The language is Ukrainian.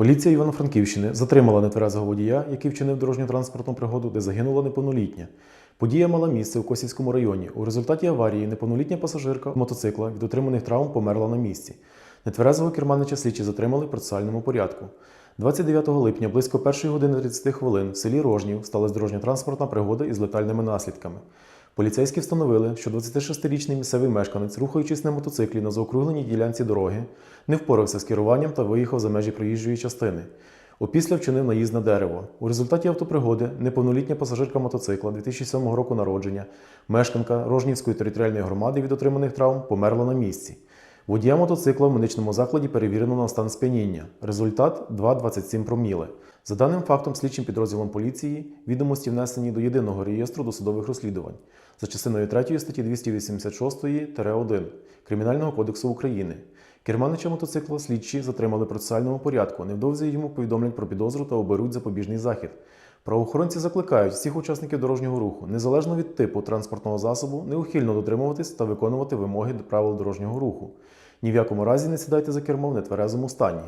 Поліція Івано-Франківщини затримала нетверезого водія, який вчинив дорожньо-транспортну пригоду, де загинула неповнолітня. Подія мала місце у Косівському районі. У результаті аварії неповнолітня пасажирка мотоцикла від отриманих травм померла на місці. Нетверезого керманича слідчі затримали в процесуальному порядку. 29 липня близько 1 години 30 хвилин в селі Рожнів сталася дорожньо-транспортна пригода із летальними наслідками. Поліцейські встановили, що 26-річний місцевий мешканець, рухаючись на мотоциклі на заокругленій ділянці дороги, не впорався з керуванням та виїхав за межі проїжджої частини. Опісля вчинив наїзд на дерево. У результаті автопригоди неповнолітня пасажирка мотоцикла 2007 року народження, мешканка Рожнівської територіальної громади від отриманих травм померла на місці. Водія мотоцикла в медичному закладі перевірено на стан сп'яніння. Результат 2,27 проміли. За даним фактом, слідчим підрозділом поліції відомості внесені до єдиного реєстру досудових розслідувань за частиною 3 статті 286-1 Кримінального кодексу України. Керманича мотоцикла слідчі затримали в процесуальному порядку. Невдовзі йому повідомлять про підозру та оберуть запобіжний захід. Правоохоронці закликають всіх учасників дорожнього руху, незалежно від типу транспортного засобу, неухильно дотримуватись та виконувати вимоги правил дорожнього руху. Ні в якому разі не сідайте за кермо в нетверезому стані.